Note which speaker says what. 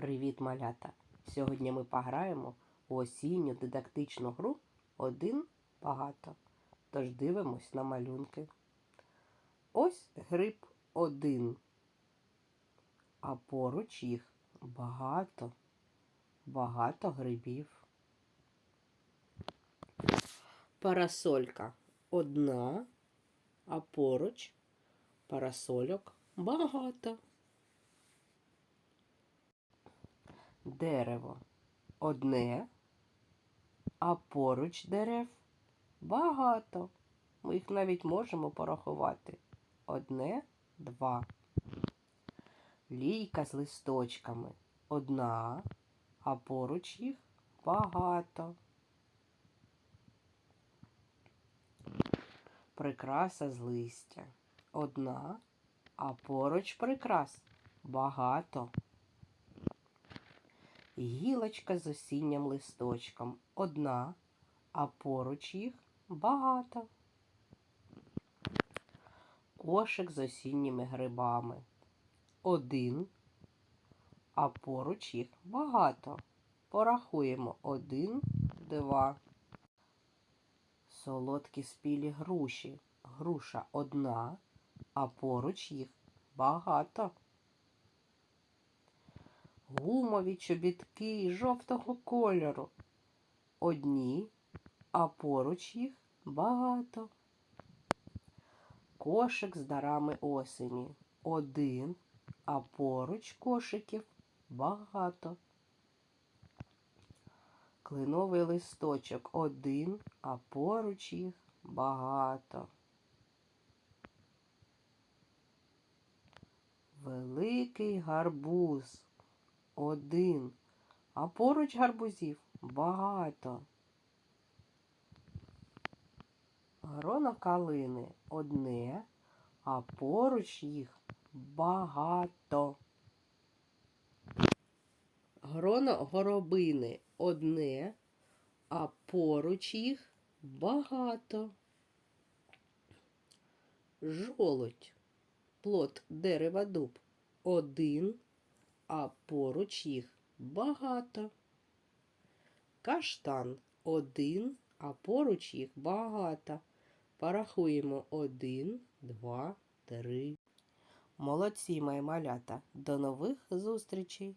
Speaker 1: Привіт, малята! Сьогодні ми пограємо у осінню дидактичну гру один багато. Тож дивимось на малюнки. Ось гриб один, а поруч їх багато, багато грибів. Парасолька одна, а поруч парасольок багато. Дерево одне, а поруч дерев багато. Ми їх навіть можемо порахувати. Одне, два. Лійка з листочками одна, а поруч їх багато. Прикраса з листя одна, а поруч прикрас багато. Гілочка з осіннім листочком одна, а поруч їх багато. Кошик з осінніми грибами один, а поруч їх багато. Порахуємо один, два. Солодкі спілі груші. Груша одна, а поруч їх багато. Гумові чобітки жовтого кольору. Одні, а поруч їх багато. Кошик з дарами осені. Один, а поруч кошиків багато. Клиновий листочок один, а поруч їх багато. Великий гарбуз один, а поруч гарбузів багато. Грона калини одне, а поруч їх багато. Гроно горобини одне, а поруч їх багато. Жолудь, плод дерева дуб один, а поруч їх багато. Каштан один, а поруч їх багато. Порахуємо один, два, три. Молодці, мої малята. До нових зустрічей!